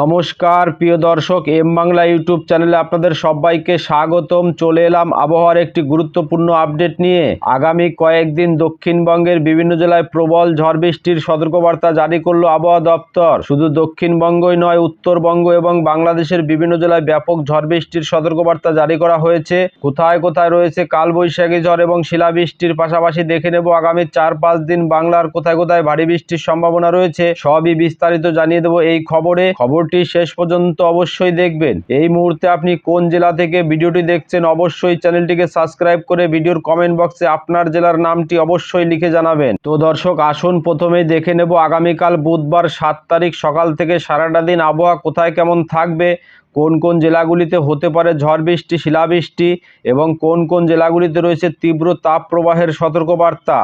নমস্কার, প্রিয় দর্শক, এম বাংলা ইউটিউব চ্যানেলে আপনাদের সবাইকে স্বাগতম। চলে এলাম আবহাওয়ার একটি গুরুত্বপূর্ণ আপডেট নিয়ে। আগামী কয়েকদিন দক্ষিণবঙ্গের বিভিন্ন জেলায় প্রবল ঝড় বৃষ্টির সতর্কবার্তা জারি করল আবহাওয়া দপ্তর। শুধু দক্ষিণবঙ্গই নয়, উত্তরবঙ্গ এবং বাংলাদেশের বিভিন্ন জেলায় ব্যাপক ঝড় বৃষ্টির সতর্কবার্তা জারি করা হয়েছে। কোথায় কোথায় রয়েছে কালবৈশাখী ঝড় এবং শিলাবৃষ্টির পাশাপাশি দেখে নেব আগামী চার পাঁচ দিন বাংলার কোথায় কোথায় ভারী বৃষ্টির সম্ভাবনা রয়েছে। সবই বিস্তারিত জানিয়ে দেবো এই খবরে খবরটি শেষ পর্যন্ত অবশ্যই দেখবেন। এই মুহূর্তে আপনি কোন জেলা থেকে ভিডিওটি দেখছেন অবশ্যই চ্যানেলটিকে সাবস্ক্রাইব করে ভিডিওর কমেন্ট বক্সে আপনার জেলার নামটি অবশ্যই লিখে জানাবেন। তো দর্শক, আসুন প্রথমেই দেখে নেব আগামীকাল বুধবার সাত তারিখ সকাল থেকে সারাটা দিন আবহাওয়া কোথায় কেমন থাকবে, কোন কোন জেলাগুলিতে হতে পারে ঝড় বৃষ্টি, শিলাবৃষ্টি এবং কোন কোন জেলাগুলিতে রয়েছে তীব্র তাপ প্রবাহের সতর্কবার্তা।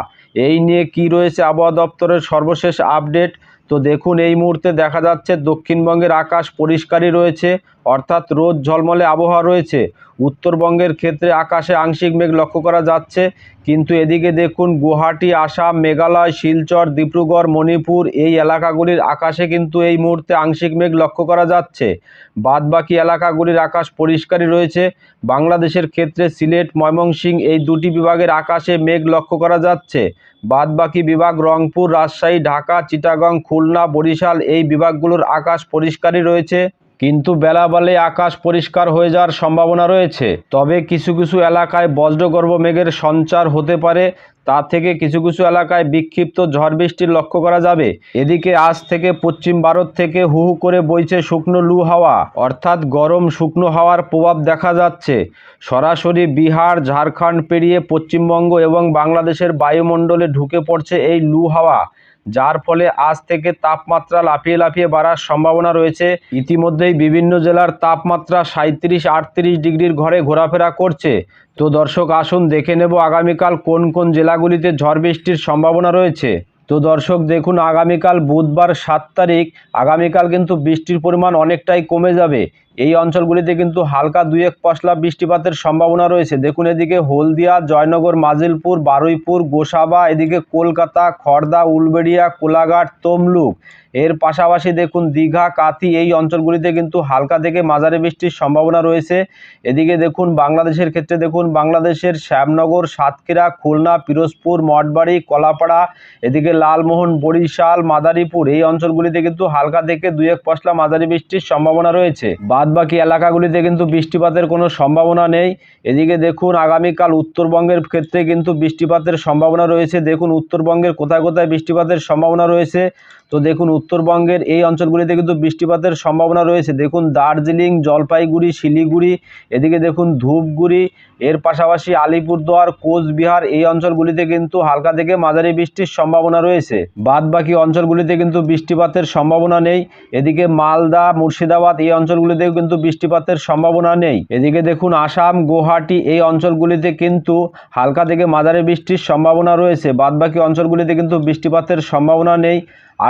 এই নিয়ে কি রয়েছে আবহাওয়া দপ্তরের সর্বশেষ আপডেট তো দেখুন এই মুহূর্তে দেখা যাচ্ছে দক্ষিণবঙ্গের আকাশ পরিষ্কারই রয়েছে। অর্থাৎ রোদ ঝলমলে আবহাওয়া রয়েছে। উত্তরবঙ্গের ক্ষেত্রে আকাশে আংশিক মেঘ লক্ষ্য করা যাচ্ছে। কিন্তু এদিকে দেখুন, গুয়াহাটি, আসাম, মেঘালয়, শিলচর, ডিব্রুগড়, মণিপুর এই এলাকাগুলির আকাশে কিন্তু এই মুহূর্তে আংশিক মেঘ লক্ষ্য করা যাচ্ছে। বাদবাকি এলাকাগুলির আকাশ পরিষ্কারই রয়েছে। বাংলাদেশের ক্ষেত্রে সিলেট, ময়মনসিংহ এই দুটি বিভাগের আকাশে মেঘ লক্ষ্য করা যাচ্ছে। বাদবাকি বিভাগ রংপুর, রাজশাহী, ঢাকা, চিটাগং, খুলনা, বরিশাল এই বিভাগগুলোর আকাশ পরিষ্কারই রয়েছে। কিন্তু বেলা বেলাবেলে আকাশ পরিষ্কার হয়ে যাওয়ার সম্ভাবনা রয়েছে। তবে কিছু কিছু এলাকায় বজ্রগর্ভ মেঘের সঞ্চার হতে পারে, তা থেকে কিছু কিছু এলাকায় বিক্ষিপ্ত ঝড় বৃষ্টির লক্ষ্য করা যাবে। এদিকে আজ থেকে পশ্চিম ভারত থেকে হু হু করে বইছে শুকনো লু হাওয়া, অর্থাৎ গরম শুকনো হাওয়ার প্রভাব দেখা যাচ্ছে। সরাসরি বিহার, ঝাড়খণ্ড পেরিয়ে পশ্চিমবঙ্গ এবং বাংলাদেশের বায়ুমণ্ডলে ঢুকে পড়ছে এই লু হাওয়া। যার ফলে আজ থেকে তাপমাত্রা লাফিয়ে লাফিয়ে বাড়ার সম্ভাবনা রয়েছে। ইতিমধ্যেই বিভিন্ন জেলার তাপমাত্রা সাঁত্রিশ আটত্রিশ ডিগ্রির ঘরে ঘোরাফেরা করছে। তো দর্শক, আসুন দেখে নেব আগামীকাল কোন কোন জেলাগুলিতে ঝড় বৃষ্টির সম্ভাবনা রয়েছে। তো দর্শক, দেখুন আগামীকাল বুধবার সাত তারিখ। আগামীকাল কিন্তু বৃষ্টির পরিমাণ অনেকটাই কমে যাবে। এই অঞ্চলগুলিতে কিন্তু হালকা দুই এক পশলা বৃষ্টিপাতের সম্ভাবনা রয়েছে। দেখুন এদিকে হলদিয়া, জয়নগর, মাজিলপুর, বারুইপুর, গোসাবা, এদিকে কলকাতা খড়দা উলবেড়িয়া, কোলাঘাট, তমলুক। এর পাশাপাশি দেখুন দীঘা কাতি এই অঞ্চলগুলিতে কিন্তু হালকা থেকে মাঝারি বৃষ্টির সম্ভাবনা রয়েছে। এদিকে দেখুন বাংলাদেশের ক্ষেত্রে দেখুন বাংলাদেশের শ্যামনগর, সাতক্ষীরা, খুলনা, পিরোজপুর, মঠবাড়ি, কলাপাড়া, এদিকে লালমোহন, বরিশাল, মাদারীপুর এই অঞ্চলগুলিতে কিন্তু হালকা থেকে দুই এক পশলা মাঝারি বৃষ্টির সম্ভাবনা রয়েছে। বাদবাকি এলাকাগুলিতে কিন্তু বৃষ্টিপাতের কোনো সম্ভাবনা নেই। এদিকে দেখুন, আগামীকাল উত্তরবঙ্গের ক্ষেত্রে কিন্তু বৃষ্টিপাতের সম্ভাবনা রয়েছে। দেখুন, উত্তরবঙ্গের কোথায় কোথায় বৃষ্টিপাতের সম্ভাবনা রয়েছে। তো দেখুন, উত্তরবঙ্গের এই অঞ্চলগুলিতে কিন্তু বৃষ্টিপাতের সম্ভাবনা রয়েছে। দেখুন, দার্জিলিং, জলপাইগুড়ি, শিলিগুড়ি, এদিকে দেখুন, ধূপগুড়ি, এর পাশাপাশি আলিপুরদুয়ার, কোচবিহার, এই অঞ্চলগুলিতে কিন্তু হালকা থেকে মাঝারি বৃষ্টির সম্ভাবনা রয়েছে। বাদ বাকি অঞ্চলগুলিতে কিন্তু বৃষ্টিপাতের সম্ভাবনা নেই। এদিকে মালদা, মুর্শিদাবাদ, এই অঞ্চলগুলিতেও কিন্তু বৃষ্টিপাতের সম্ভাবনা নেই। এদিকে দেখুন, আসাম, গুয়াহাটি, এই অঞ্চলগুলিতে কিন্তু হালকা থেকে মাঝারি বৃষ্টির সম্ভাবনা রয়েছে। বাদ বাকি অঞ্চলগুলিতে কিন্তু বৃষ্টিপাতের সম্ভাবনা নেই।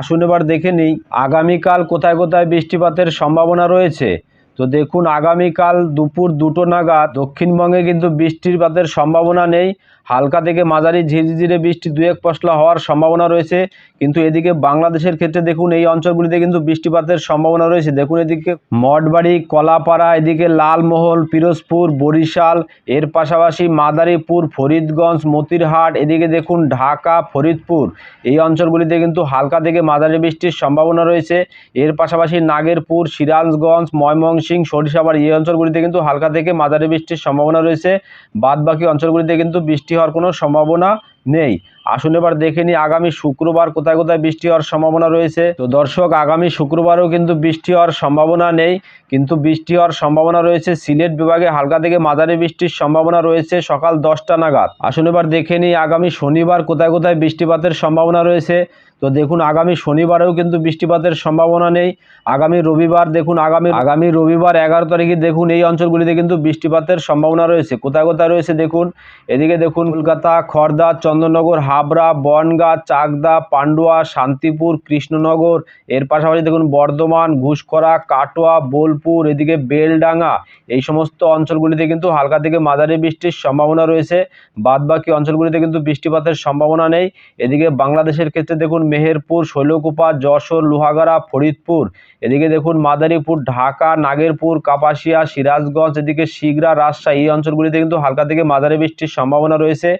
আসুন এবার দেখে নিই। আগামীকাল কোথায় কোথায় বৃষ্টিপাতের সম্ভাবনা রয়েছে? তো দেখুন, আগামীকাল দুপুর দুটো নাগাদ দক্ষিণবঙ্গে কিন্তু বৃষ্টিপাতের সম্ভাবনা নেই। হালকা থেকে মাঝারি ঝিরিঝিরে বৃষ্টি দু এক পশলা হওয়ার সম্ভাবনা রয়েছে। কিন্তু এদিকে বাংলাদেশের ক্ষেত্রে দেখুন, এই অঞ্চলগুলিতে কিন্তু বৃষ্টিপাতের সম্ভাবনা রয়েছে। দেখুন এদিকে মঠবাড়ি, কলাপাড়া, এদিকে লালমোহন, পিরোজপুর, বরিশাল, এর পাশাপাশি মাদারীপুর, ফরিদগঞ্জ, মতিরহাট, এদিকে দেখুন ঢাকা, ফরিদপুর। এই অঞ্চলগুলিতে কিন্তু হালকা থেকে মাঝারি বৃষ্টির সম্ভাবনা রয়েছে। এর পাশাপাশি নাগেরপুর, সিরাজগঞ্জ ময়মনসিংহ সরিষাবাড়ি এই অঞ্চলগুলিতে কিন্তু হালকা থেকে মাঝারি বৃষ্টির সম্ভাবনা রয়েছে। বাদ বাকি অঞ্চলগুলিতে কিন্তু বৃষ্টি হওয়ার কোনো সম্ভাবনা নেই। আসুন এবার দেখে নিই আগামী শুক্রবার কোথায় কোথায় বৃষ্টি হওয়ার সম্ভাবনা রয়েছে। তো দর্শক, আগামী শুক্রবারও কিন্তু বৃষ্টি হওয়ার সম্ভাবনা নেই, কিন্তু বৃষ্টি হওয়ার সম্ভাবনা রয়েছে। সিলেট বিভাগে হালকা থেকে মাঝারি বৃষ্টির সম্ভাবনা রয়েছে সকাল দশটা নাগাদ। আসুন এবার দেখে নিই আগামী শনিবার কোথায় কোথায় বৃষ্টিপাতের সম্ভাবনা রয়েছে। তো দেখুন, আগামী শনিবারেও কিন্তু বৃষ্টিপাতের সম্ভাবনা নেই। আগামী রবিবার দেখুন, আগামী আগামী রবিবার এগারো তারিখে দেখুন, এই অঞ্চলগুলিতে কিন্তু বৃষ্টিপাতের সম্ভাবনা রয়েছে। কোথায় কোথায় রয়েছে দেখুন? এদিকে দেখুন, কলকাতা খড়দা চন্দননগর, হাবড়া, বনগাঁ, চাকদা, পান্ডুয়া, শান্তিপুর, কৃষ্ণনগর, এর পাশাপাশি দেখুন, বর্ধমান ঘুষকরা কাটোয়া, বোলপুর, এদিকে বেলডাঙ্গা, এই সমস্ত অঞ্চলগুলিতে কিন্তু হালকা থেকে মাঝারি বৃষ্টির সম্ভাবনা রয়েছে। বাদবাকি অঞ্চলগুলিতে কিন্তু বৃষ্টিপাতের সম্ভাবনা নেই। এদিকে বাংলাদেশের ক্ষেত্রে দেখুন মেহেরপুর, শৈলকুপা, যশোর, লোহাগাড়া, ফরিদপুর। এদিকে দেখুন মাদারীপুর, ঢাকা, নাগেরপুর, কাপাসিয়া, সিরাজগঞ্জ, এদিকে শিগরা, রাজশাহী এই অঞ্চলগুলিতে কিন্তু হালকা থেকে মাঝারি বৃষ্টির সম্ভাবনা রয়েছে।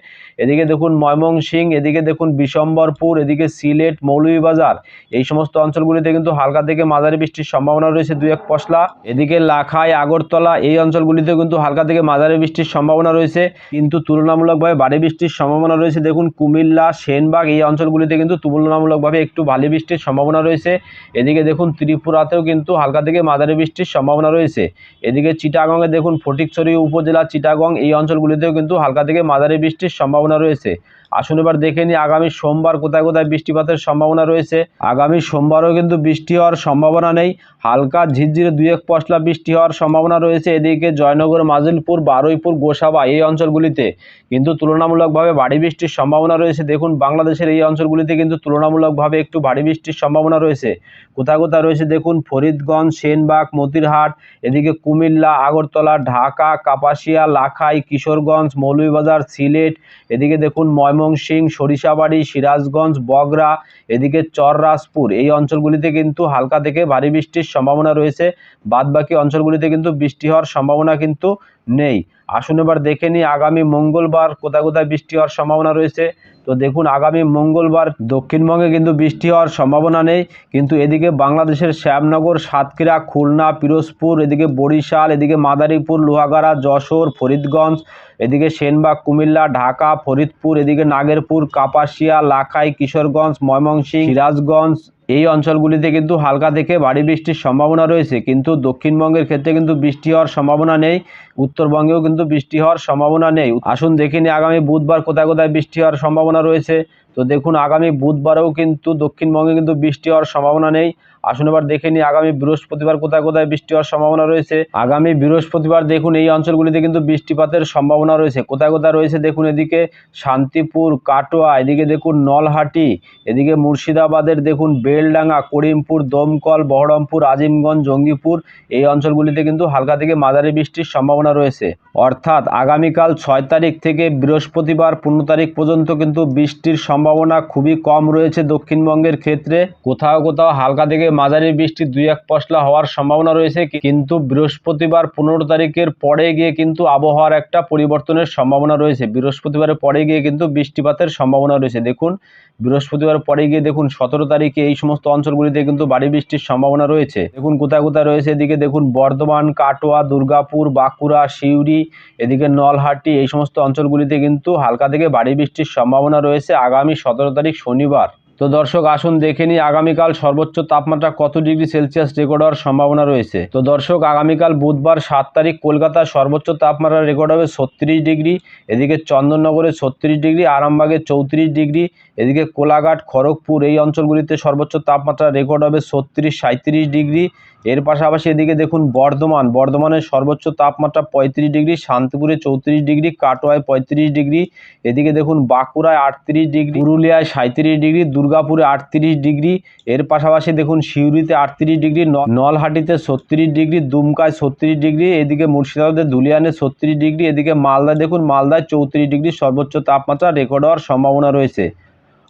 এদিকে দেখুন ময়মনসিংহ, এদিকে দেখুন বিশম্বরপুর, এদিকে সিলেট, মৌলভীবাজার। এই সমস্ত অঞ্চলগুলিতে কিন্তু হালকা থেকে মাঝারি বৃষ্টির সম্ভাবনা রয়েছে দুই এক পশলা। এদিকে লাখাই, আগরতলা এই অঞ্চলগুলিতেও কিন্তু হালকা থেকে মাঝারি বৃষ্টির সম্ভাবনা রয়েছে। কিন্তু তুলনামূলকভাবে ভারী বৃষ্টির সম্ভাবনা রয়েছে। দেখুন কুমিল্লা, সেনবাগ এই অঞ্চলগুলিতে কিন্তু তুলনামূলকভাবে একটু ভারী বৃষ্টির সম্ভাবনা রয়েছে। এদিকে দেখুন ত্রিপুরাতেও কিন্তু হালকা থেকে মাঝারি বৃষ্টির সম্ভাবনা রয়েছে। এদিকে চিটাগংয়ে দেখুন ফটিকছড়ি উপজেলা চিটাগং এই অঞ্চলগুলিতেও কিন্তু হালকা থেকে মাঝারি বৃষ্টির সম্ভাবনা রয়েছে। আসুন এবার দেখে নিই আগামী সোমবার কোথায় কোথায় বৃষ্টিপাতের সম্ভাবনা রয়েছে। আগামী সোমবারও কিন্তু বৃষ্টি হওয়ার সম্ভাবনা নেই। হালকা ঝিরঝিরে দুই এক পশলা বৃষ্টি হওয়ার সম্ভাবনা রয়েছে। এদিকে জয়নগর, মাজিলপুর, বারুইপুর, গোসাবা এই অঞ্চলগুলিতে কিন্তু তুলনামূলকভাবে ভারী বৃষ্টির সম্ভাবনা রয়েছে। দেখুন, বাংলাদেশের এই অঞ্চলগুলিতে কিন্তু তুলনামূলকভাবে একটু ভারী বৃষ্টির সম্ভাবনা রয়েছে। কোথায় কোথায় রয়েছে? দেখুন, ফরিদগঞ্জ, সেনবাগ, মতিরহাট, এদিকে কুমিল্লা, আগরতলা, ঢাকা, কাপাসিয়া, লাখাই, কিশোরগঞ্জ, মৌলভীবাজার, সিলেট, এদিকে দেখুন ময়মনসিংহ সরিষাবাড়ি, সিরাজগঞ্জ, বগরা, এদিকে চররাজপুর। এই অঞ্চলগুলিতে কিন্তু হালকা থেকে ভারী বৃষ্টির সম্ভাবনা রয়েছে। বাদবাকি অঞ্চলগুলিতে কিন্তু বৃষ্টি হওয়ার সম্ভাবনা কিন্তু নেই। আসুন এবার দেখে নিই, আগামী মঙ্গলবার কোথায় কোথায় বৃষ্টি হওয়ার সম্ভাবনা রয়েছে। তো দেখুন, আগামী মঙ্গলবার দক্ষিণবঙ্গে কিন্তু বৃষ্টি হওয়ার সম্ভাবনা নেই। কিন্তু এদিকে বাংলাদেশের শ্যামনগর, সাতক্ষীরা, খুলনা, পিরোজপুর, এদিকে বরিশাল, এদিকে মাদারীপুর, লোহাগাড়া, যশোর, ফরিদগঞ্জ, এদিকে সেনবাগ, কুমিল্লা, ঢাকা, ফরিদপুর, এদিকে নাগেরপুর, কাপাসিয়া, লাখাই, কিশোরগঞ্জ, ময়মনসিংহ, সিরাজগঞ্জ এই অঞ্চলগুলিতে কিন্তু হালকা থেকে ভারী বৃষ্টির সম্ভাবনা রয়েছে, কিন্তু দক্ষিণবঙ্গের ক্ষেত্রে কিন্তু বৃষ্টি হওয়ার সম্ভাবনা নেই, উত্তরবঙ্গেও কিন্তু বৃষ্টি হওয়ার সম্ভাবনা নেই। আসুন দেখে নিই, আগামী বুধবার কোথায় কোথায় বৃষ্টি হওয়ার সম্ভাবনা রয়েছে। তো দেখুন, আগামী বুধবারেও কিন্তু দক্ষিণবঙ্গে কিন্তু বৃষ্টি হওয়ার সম্ভাবনা নেই। আসুন এবার দেখে নিই আগামী বৃহস্পতিবার কোথায় কোথায় বৃষ্টি হওয়ার সম্ভাবনা রয়েছে। আগামী বৃহস্পতিবার দেখুন এই অঞ্চলগুলিতে কিন্তু বৃষ্টিপাতের সম্ভাবনা রয়েছে। কোথায় কোথায় রয়েছে দেখুন এদিকে শান্তিপুর, কাটোয়া, এদিকে দেখুন নলহাটি, এদিকে মুর্শিদাবাদের দেখুন বেলডাঙ্গা, করিমপুর, দমকল, বহরমপুর, আজিমগঞ্জ, জঙ্গিপুর এই অঞ্চলগুলিতে কিন্তু হালকা থেকে মাঝারি বৃষ্টির সম্ভাবনা রয়েছে। অর্থাৎ আগামীকাল ছয় তারিখ থেকে বৃহস্পতিবার পনেরো তারিখ পর্যন্ত কিন্তু বৃষ্টির সম্ভাবনা খুবই কম রয়েছে দক্ষিণবঙ্গের ক্ষেত্রে। কোথাও কোথাও হালকা থেকে মাঝারি বৃষ্টি দুই এক পশলা হওয়ার সম্ভাবনা রয়েছে কিন্তু বৃহস্পতিবার পনেরো তারিখের পরে গিয়ে কিন্তু আবহাওয়ার একটা পরিবর্তনের সম্ভাবনা রয়েছে। বৃহস্পতিবারের পরে গিয়ে কিন্তু বৃষ্টিপাতের সম্ভাবনা রয়েছে। দেখুন, বৃহস্পতিবার পরে গিয়ে দেখুন সতেরো তারিখে এই সমস্ত অঞ্চলগুলিতে কিন্তু ভারী বৃষ্টির সম্ভাবনা রয়েছে। দেখুন, কোথায় কোথায় রয়েছে এদিকে দেখুন বর্ধমান, কাটোয়া, দুর্গাপুর, বাঁকুড়া, সিউড়ি, এদিকে নলহাটি, এই সমস্ত অঞ্চলগুলিতে কিন্তু হালকা থেকে ভারী বৃষ্টির সম্ভাবনা রয়েছে। আগামী সতেরো তারিখ শনিবার। তো দর্শক, আসুন দেখে নিই আগামীকাল সর্বোচ্চ তাপমাত্রা কত ডিগ্রি সেলসিয়াস রেকর্ড হওয়ার সম্ভাবনা রয়েছে। তো দর্শক, আগামীকাল বুধবার সাত তারিখ কলকাতার সর্বোচ্চ তাপমাত্রা রেকর্ড হবে ছত্রিশ ডিগ্রি, এদিকে চন্দননগরে ছত্রিশ ডিগ্রি, আরামবাগে চৌত্রিশ ডিগ্রি, এদিকে কোলাঘাট, খড়গপুর এই অঞ্চলগুলিতে সর্বোচ্চ তাপমাত্রা রেকর্ড হবে ছত্রিশ সাঁত্রিশ ডিগ্রি এর পাশাপাশি এদিকে দেখুন বর্ধমান। বর্ধমানের সর্বোচ্চ তাপমাত্রা পঁয়ত্রিশ ডিগ্রি, শান্তিপুরে চৌত্রিশ ডিগ্রি, কাটোয়ায় পঁয়ত্রিশ ডিগ্রি। এদিকে দেখুন বাঁকুড়ায় আটত্রিশ ডিগ্রি, পুরুলিয়ায় সাঁত্রিশ ডিগ্রি, দুর্গাপুরে আটত্রিশ ডিগ্রি। এর পাশাপাশি দেখুন সিউড়িতে আটত্রিশ ডিগ্রি নলহাটিতে ছত্রিশ ডিগ্রি, দুমকায় ছত্রিশ ডিগ্রি। এদিকে মুর্শিদাবাদের ধুলিয়ানে ছত্রিশ ডিগ্রি। এদিকে মালদায় দেখুন মালদায় চৌত্রিশ ডিগ্রি সর্বোচ্চ তাপমাত্রা, রেকর্ড হওয়ার সম্ভাবনা রয়েছে।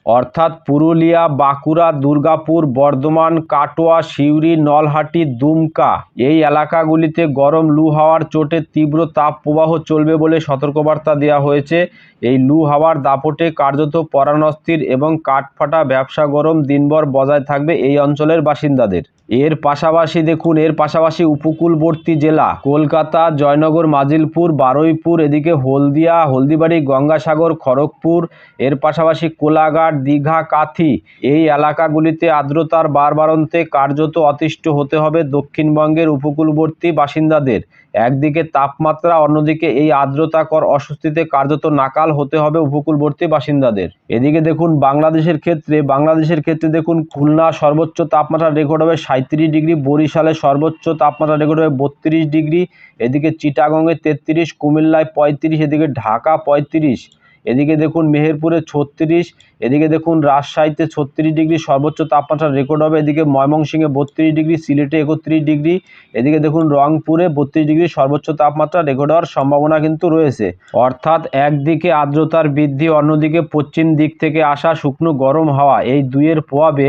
অর্থাৎ পুরুলিয়া, বাঁকুড়া, দুর্গাপুর, বর্ধমান, কাটোয়া, সিউড়ি, নলহাটি, দুমকা। এই এলাকাগুলিতে গরম লু হাওয়ার চোটে তীব্র তাপ প্রবাহ চলবে বলে সতর্কবার্তা দেওয়া হয়েছে। এই লু হাওয়ার দাপটে কার্যত পরানস্থির এবং কাঠফাটা ব্যবসা গরম দিনভর বজায় থাকবে এই অঞ্চলের বাসিন্দাদের। এর পাশাপাশি দেখুন, এর পাশাপাশি উপকূলবর্তী জেলা কলকাতা, জয়নগর, মাজিলপুর, বারুইপুর, এদিকে হলদিয়া, হলদিবাড়ি, গঙ্গাসাগর, খড়গপুর, এর পাশাপাশি কোলাঘাট, দীঘা, কাথি। এই এলাকাগুলিতে আর্দ্রতার বারবারন্তে কার্যত অতিষ্ঠ হতে হবে দক্ষিণবঙ্গের উপকূলবর্তী বাসিন্দাদের। একদিকে তাপমাত্রা, অন্যদিকে এই আর্দ্রতাকর অস্বস্তিতে কার্যত নাকাল হতে হবে উপকূলবর্তী বাসিন্দাদের। এদিকে দেখুন, বাংলাদেশের ক্ষেত্রে বাংলাদেশের ক্ষেত্রে দেখুন, খুলনা সর্বোচ্চ তাপমাত্রা রেকর্ড হবে সাঁত্রিশ ডিগ্রি, বরিশালে সর্বোচ্চ তাপমাত্রা রেকর্ড হবে বত্রিশ ডিগ্রি, এদিকে চিটাগংয়ে তেত্রিশ, কুমিল্লায় পঁয়ত্রিশ, এদিকে ঢাকা পঁয়ত্রিশ। এদিকে দেখুন মেহেরপুরে ছত্রিশ, এদিকে দেখুন রাজশাহীতে ছত্রিশ ডিগ্রি সর্বোচ্চ তাপমাত্রা রেকর্ড হবে। এদিকে ময়মনসিংহে বত্রিশ ডিগ্রি, সিলেটে একত্রিশ ডিগ্রি, এদিকে দেখুন রংপুরে বত্রিশ ডিগ্রি সর্বোচ্চ তাপমাত্রা রেকর্ড হওয়ার সম্ভাবনা কিন্তু রয়েছে। অর্থাৎ একদিকে আর্দ্রতার বৃদ্ধি, অন্যদিকে পশ্চিম দিক থেকে আসা শুকনো গরম হাওয়া, এই দুইয়ের প্রভাবে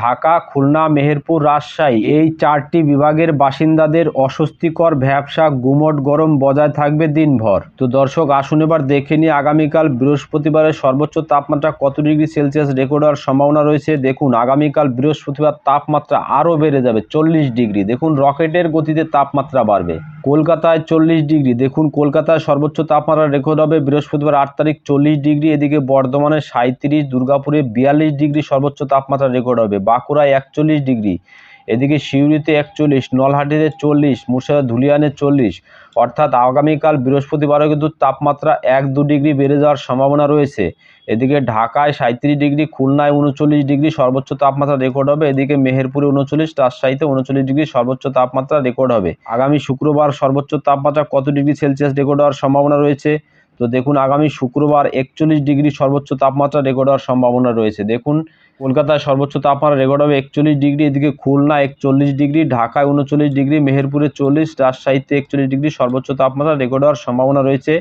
ঢাকা, খুলনা, মেহেরপুর, রাজশাহী এই চারটি বিভাগের বাসিন্দাদের অস্বস্তিকর ভ্যাবসা গুমট গরম বজায় থাকবে দিনভর। তো দর্শক, আসুন এবার দেখে নিই আগামীকাল বৃহস্পতিবারের সর্বোচ্চ তাপমাত্রা কত ডিগ্রি সেলসিয়াস রেকর্ড হওয়ার সম্ভাবনা রয়েছে? দেখুন, আগামীকাল বৃহস্পতিবার তাপমাত্রা আরও বেড়ে যাবে চল্লিশ ডিগ্রি। দেখুন, রকেটের গতিতে তাপমাত্রা বাড়বে। কলকাতায় চল্লিশ ডিগ্রি। দেখুন, কলকাতায় সর্বোচ্চ তাপমাত্রা রেকর্ড হবে বৃহস্পতিবার আট তারিখ চল্লিশ ডিগ্রি। এদিকে বর্ধমানে সাঁত্রিশ দুর্গাপুরে বিয়াল্লিশ ডিগ্রি সর্বোচ্চ তাপমাত্রা রেকর্ড হবে। বাঁকুড়ায় একচল্লিশ ডিগ্রি। এদিকে সিউড়িতে একচল্লিশ, নলহাটিতে চল্লিশ, মুর্শিদাবাদ ধুলিয়ানে চল্লিশ। অর্থাৎ আগামীকাল বৃহস্পতিবারও কিন্তু তাপমাত্রা এক দু ডিগ্রি বেড়ে যাওয়ার সম্ভাবনা রয়েছে। এদিকে ঢাকায় সাঁত্রিশ ডিগ্রি, খুলনায় উনচল্লিশ ডিগ্রি সর্বোচ্চ তাপমাত্রা রেকর্ড হবে। এদিকে মেহেরপুরে উনচল্লিশ, রাজশাহীতে উনচল্লিশ ডিগ্রি সর্বোচ্চ তাপমাত্রা রেকর্ড হবে। আগামী শুক্রবার সর্বোচ্চ তাপমাত্রা কত ডিগ্রি সেলসিয়াস রেকর্ড হওয়ার সম্ভাবনা রয়েছে? তো দেখুন, আগামী শুক্রবার একচল্লিশ ডিগ্রি সর্বোচ্চ তাপমাত্রা রেকর্ড হওয়ার সম্ভাবনা রয়েছে। দেখুন কলকাতায় সর্বোচ্চ তাপমাত্রা রেকর্ড হবে একচল্লিশ ডিগ্রি, এদিকে খুলনা একচল্লিশ ডিগ্রি, ঢাকায় উনচল্লিশ ডিগ্রি, মেহেরপুরে চল্লিশ, রাজশাহীতে একচল্লিশ ডিগ্রি সর্বোচ্চ তাপমাত্রা রেকর্ড হওয়ার সম্ভাবনা রয়েছে।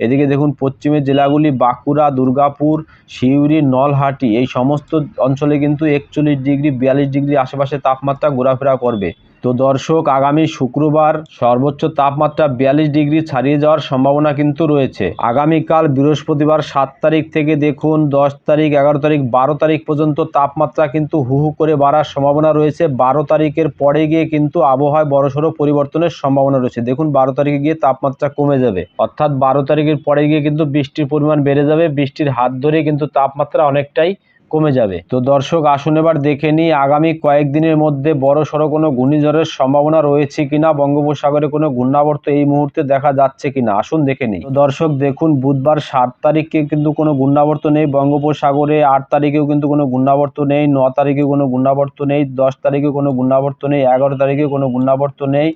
এদিকে দেখুন, পশ্চিমের জেলাগুলি বাঁকুড়া, দুর্গাপুর, সিউড়ি, নলহাটি, এই সমস্ত অঞ্চলে কিন্তু একচল্লিশ ডিগ্রি, বিয়াল্লিশ ডিগ্রি আশেপাশে তাপমাত্রা ঘোরাফেরা করবে। তো দর্শক, আগামী শুক্রবার সর্বোচ্চ তাপমাত্রা বিয়াল্লিশ ডিগ্রি ছাড়িয়ে যাওয়ার সম্ভাবনা কিন্তু রয়েছে। আগামীকাল বৃহস্পতিবার সাত তারিখ থেকে দেখুন, দশ তারিখ, এগারো তারিখ, বারো তারিখ পর্যন্ত তাপমাত্রা কিন্তু হু হু করে বাড়ার সম্ভাবনা রয়েছে। বারো তারিখের পরে গিয়ে কিন্তু আবহাওয়ায় বড়সড় পরিবর্তনের সম্ভাবনা রয়েছে। দেখুন, বারো তারিখে গিয়ে তাপমাত্রা কমে যাবে। অর্থাৎ বারো তারিখের পরে গিয়ে কিন্তু বৃষ্টির পরিমাণ বেড়ে যাবে। বৃষ্টির হাত ধরে কিন্তু তাপমাত্রা অনেকটাই কমে যাবে। তো দর্শক, আসুন এবার দেখে নিই আগামী কয়েকদিনের মধ্যে বড় সড়ো কোনো ঘূর্ণিঝড়ের সম্ভাবনা রয়েছে কিনা, বঙ্গোপসাগরে কোনো ঘূর্ণাবর্ত এই মুহূর্তে দেখা যাচ্ছে কিনা। আসুন দেখে নিই। দর্শক, দেখুন বুধবার সাত তারিখে কিন্তু কোনো ঘূর্ণাবর্ত নেই, বঙ্গোপসাগরে আট তারিখেও কিন্তু কোনো ঘূর্ণাবর্ত নেই, ন তারিখে কোনো ঘূর্ণাবর্ত নেই, দশ তারিখে কোনো ঘূর্ণাবর্ত নেই, এগারো তারিখে কোনো ঘূর্ণাবর্ত নেই,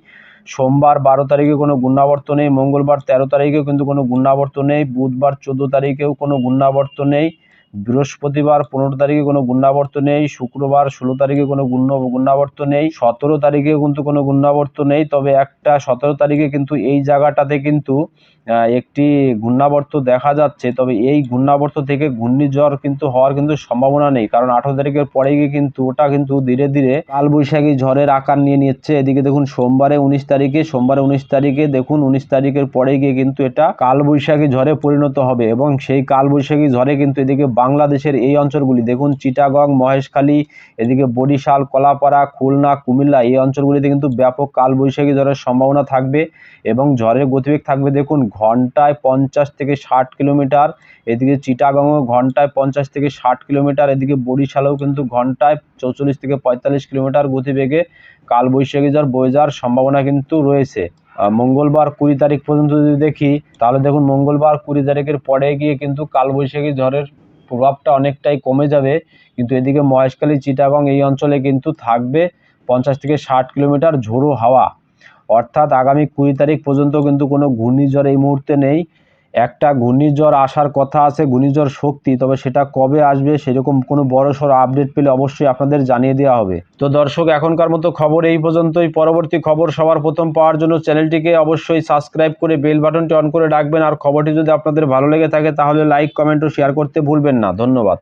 সোমবার বারো তারিখে কোনো ঘূর্ণাবর্ত নেই, মঙ্গলবার তেরো তারিখেও কিন্তু কোনো ঘূর্ণাবর্ত নেই, বুধবার চোদ্দ তারিখেও কোনো ঘূর্ণাবর্ত নেই। বৃহস্পতিবার পনেরো তারিখে কোনো ঘূর্ণাবর্ত নেই, শুক্রবার ষোলো তারিখে কোনো ঘূর্ণাবর্ত নেই, সতেরো তারিখে কিন্তু কোনো গুণাবর্ত নেই, তবে একটা সতেরো তারিখে কিন্তু এই জায়গাটাতে কিন্তু একটি ঘূর্ণাবর্ত দেখা যাচ্ছে, তবে এই ঘূর্ণাবর্ত থেকে ঘূর্ণিঝড় কিন্তু হওয়ার কিন্তু সম্ভাবনা নেই, কারণ আঠারো তারিখের পরে গিয়ে কিন্তু ওটা কিন্তু ধীরে ধীরে কালবৈশাখী ঝড়ের আকার নিয়ে নিচ্ছে, এদিকে দেখুন সোমবারে উনিশ তারিখে, সোমবারে উনিশ তারিখে দেখুন উনিশ তারিখের পরে গিয়ে কিন্তু এটা কালবৈশাখী ঝড়ে পরিণত হবে, এবং সেই কালবৈশাখী ঝড়ে কিন্তু এদিকে বাংলাদেশের এই অঞ্চলগুলি। দেখুন, চিটাগং, মহেশখালী, এদিকে বরিশাল, কলাপাড়া, খুলনা, কুমিল্লা, এই অঞ্চলগুলিতে কিন্তু ব্যাপক কালবৈশাখী ঝড়ের সম্ভাবনা থাকবে এবং ঝড়ের গতিবেগ থাকবে, দেখুন, ঘন্টায় পঞ্চাশ থেকে ষাট কিলোমিটার। এদিকে চিটাগংও ঘন্টায় পঞ্চাশ থেকে ষাট কিলোমিটার। এদিকে বরিশালেও কিন্তু ঘন্টায় চৌচল্লিশ থেকে পঁয়তাল্লিশ কিলোমিটার গতিবেগে কালবৈশাখী ঝড় বয়ে যাওয়ার সম্ভাবনা কিন্তু রয়েছে। মঙ্গলবার কুড়ি তারিখ পর্যন্ত যদি দেখি, তাহলে দেখুন, মঙ্গলবার কুড়ি তারিখের পরে গিয়ে কিন্তু কালবৈশাখী ঝড়ের প্রভাবটা অনেকটাই কমে যাবে, কিন্তু এদিকে মহেশখালী, চিটাগং এই অঞ্চলে কিন্তু থাকবে পঞ্চাশ থেকে ষাট কিলোমিটার ঝোড়ো হাওয়া। অর্থাৎ আগামী কুড়ি তারিখ পর্যন্ত কিন্তু কোনো ঘূর্ণিঝড় এই মুহূর্তে নেই। একটা ঘূর্ণিঝড় আসার কথা আছে, ঘূর্ণিঝড় শক্তি, তবে সেটা কবে আসবে সেরকম কোনো বড়সড় আপডেট পেলে অবশ্যই আপনাদের জানিয়ে দেওয়া হবে। তো দর্শক, এখনকার মতো খবর এই পর্যন্তই। পরবর্তী খবর সবার প্রথম পাওয়ার জন্য চ্যানেলটিকে অবশ্যই সাবস্ক্রাইব করে বেল বাটনটি অন করে রাখবেন। আর খবরটি যদি আপনাদের ভালো লেগে থাকে, তাহলে লাইক কমেন্ট ও শেয়ার করতে ভুলবেন না। ধন্যবাদ।